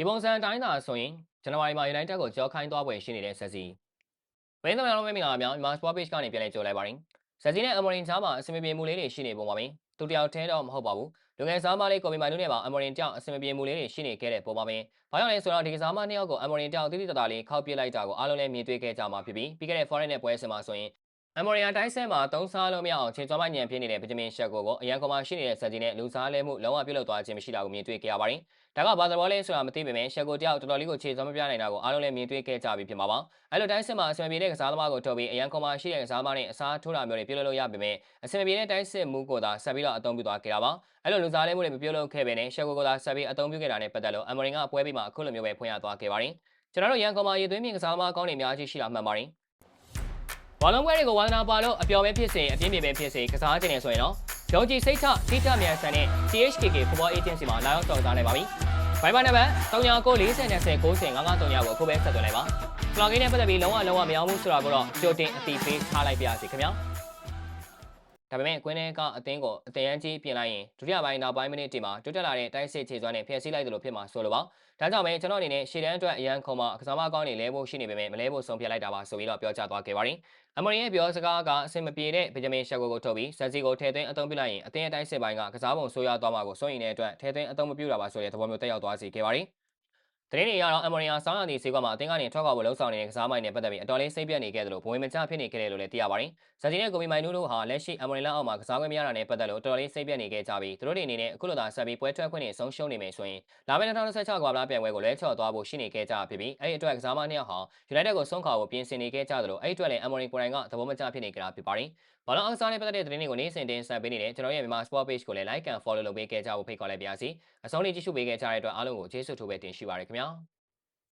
ဒီပုံစံအတိုင်းသာဆိုရင်ဇန်နဝါရီမှာ United ကိုကြောခိုင်းသွားပွဲရှိနေတဲ့ဆက်စီဝင်းသမီးအားလုံးပဲမင်္ဂလာပါများမြန်မာ Sport Page ကနေပြန်လည်ကြိုလိုက်ပါရင်ဆက်စီနဲ့အမေရိန်ချားမှာအဆင်မပြေမှုလေးတွေရှိနေပုံပါပဲသူတယောက်တည်းတော့မဟုတ်ပါဘူးလူငယ်စားမလေးကိုမီမိုင်နုနဲ့ပါအမေရိန်ကြောင့်အဆင်မပြေမှုလေးတွေရှိနေခဲ့တဲ့ပုံပါပဲဘာကြောင့်လဲဆိုတော့ဒီကစားမနှစ်ယောက်ကိုအမေရိန်ကြောင့်တိတိတသားလေးခောက်ပစ်လိုက်တာကိုအားလုံးလည်းမြင်တွေ့ခဲ့ကြမှာဖြစ်ပြီးပြီးခဲ့တဲ့ foreign နဲ့ပွဲစဉ်မှာဆိုရင် အမေရိကန်တိုင်းဆဲမှာသုံးစားလို့မရအောင်ချိန်သွားမှညံပြင်းနေတဲ့ဗီတာမင်ရှက်ကိုကိုအရန်ကော်မရှိနေတဲ့ဆက်ကြီးနဲ့လူစားလဲမှုလုံးဝပြုတ်လောက်သွားခြင်းမရှိတာကိုမြင်တွေ့ခဲ့ရပါတယ်။ဒါကဘာသာဘောလဲဆိုတာမသိပေမဲ့ရှက်ကိုတယောက်တော်တော်လေးကိုခြေစွမ်းမပြနိုင်တာကိုအားလုံးလည်းမြင်တွေ့ခဲ့ကြပြီဖြစ်မှာပါ။အဲလိုတိုင်းဆဲမှာအစမပြေတဲ့ကစားသမားကိုထုတ်ပြီးအရန်ကော်မရှိတဲ့ကစားသမားနဲ့အစားထိုးတာမျိုးတွေပြုတ်လို့ရပေမဲ့အစမပြေတဲ့တိုင်းဆဲမှုကိုသာဆက်ပြီးတော့အသုံးပြုသွားခဲ့တာပါ။အဲလိုလူစားလဲမှုတွေမပြုတ်လို့ခဲ့ပေနဲ့ရှက်ကိုကိုသာဆက်ပြီးအသုံးပြုခဲ့တာနဲ့ပတ်သက်လို့အမေရိကပွဲပြီးမှအခုလိုမျိုးပဲဖွင့်ရသွားခဲ့ပါတယ်။ကျွန်တော်တို့ရန်ကုန်မှာရေသွင်းမြင့်ကစားသမားကောင်းတွေအများကြီးရှိတာမှန်ပါတယ်။ ဘောလုံးပွဲတွေကိုဝါသနာပါလို့အပျော်ပဲဖြစ်စေအပြင်းပြေပဲဖြစ်စေကစားခြင်းနေဆိုရင်တော့ယုံကြည်စိတ်ချထိချမြန်ဆန်တဲ့ CHKK Football Agency မှာလာရောက်တော်စားနိုင်ပါပြီ။ Viber နံပါတ်399090905539ကိုအခုပဲဆက်သွင်းလိုက်ပါ။ကလော့ဂိမ်းနဲ့ပတ်သက်ပြီးလုံးဝလုံးဝမရောက်ဘူးဆိုတာကိုတော့ကြိုတင်အသိပေးထားလိုက်ပါရစေခင်ဗျာ။ ဒါပေမဲ့ကွင်းထဲကအသင်းကိုအတရန်ကြီးပြင်လိုက်ရင်ဒုတိယပိုင်းနောက်ပိုင်းမိနစ်တီမှာတွတ်တက်လာတဲ့တိုက်စစ်ခြေစွမ်းနဲ့ဖျက်ဆီးလိုက်သလိုဖြစ်မှာဆိုလိုပါဒါကြောင့်ပဲကျွန်တော်အနေနဲ့ရှေ့တန်းအတွက်အရန်ခုံမကစားမကောင်းနေလဲဖို့ရှိနေပေမဲ့မလဲဖို့ဆုံးဖြတ်လိုက်တာပါဆိုပြီးတော့ပြောကြားသွားခဲ့ပါတယ်အမရီရဲ့ပြောစကားကအဆင်မပြေတဲ့ဗီဂျမင်ရှက်ကိုကိုထုတ်ပြီးဇက်စီကိုထည့်သွင်းအသုံးပြုလိုက်ရင်အသင်းအတိုင်းစစ်ပိုင်းကကစားပုံဆိုးရွားသွားမှာကိုစိုးရိမ်တဲ့အတွက်ထည့်သွင်းအသုံးမပြုတာပါဆိုတဲ့သဘောမျိုးတက်ရောက်သွားစေခဲ့ပါတယ် တရင်တွေကတော့အမေရိကန်ဆောင်းရံတီဈေးကွက်မှာအသင်းကနေထွက်ခွာဖို့လှုံ့ဆော်နေတဲ့ကစားမိုင်းနဲ့ပတ်သက်ပြီးအတော်လေးစိတ်ပြတ်နေခဲ့တယ်လို့ဘဝင်မချဖြစ်နေခဲ့တယ်လို့လည်းသိရပါတယ်။ဇက်ဂျီနဲ့ကိုမီမိုင်နူးတို့ဟာလက်ရှိအမေရိကန်အောက်မှာကစားခွင့်မရတာနဲ့ပတ်သက်လို့အတော်လေးစိတ်ပြတ်နေခဲ့ကြပြီးသူတို့တွေအနေနဲ့အခုလိုသာဆက်ပြီးပွဲထွက်ခွင့်နဲ့ဆုံးရှုံးနေမယ်ဆိုရင်လာမယ့်2026ကမ္ဘာ့ပြိုင်ပွဲကိုလဲချော့သွားဖို့ရှိနေခဲ့ကြဖြစ်ပြီးအဲ့ဒီအတွက်ကစားမနှစ်ယောက်ဟာ United ကိုဆုံးခွာဖို့ပြင်ဆင်နေခဲ့ကြတယ်လို့အဲ့ဒီအတွက်လည်းအမေရိကန်ကိုယ်တိုင်ကသဘောမကျဖြစ်နေကြတာဖြစ်ပါတယ်။ဘာလို့အောင်စားနဲ့ပတ်သက်တဲ့သတင်းတွေကိုနေ့စဉ်တင်ဆက်ပေးနေတဲ့ကျွန်တော်ရဲ့မြန်မာ Sport Page ကိုလည်း Like and Follow လုပ်ပေးခဲ့ကြဖို့ဖိတ်ခေါ်လိုက်ပါရစေ။အဆုံးလေးကြည့်ရှုပေးခဲ့ကြတဲ့အတွက်အားလုံးကိုကျေးဇူးထိုးပဲတင်ရှိပါရခင်ဗျာ။ 하며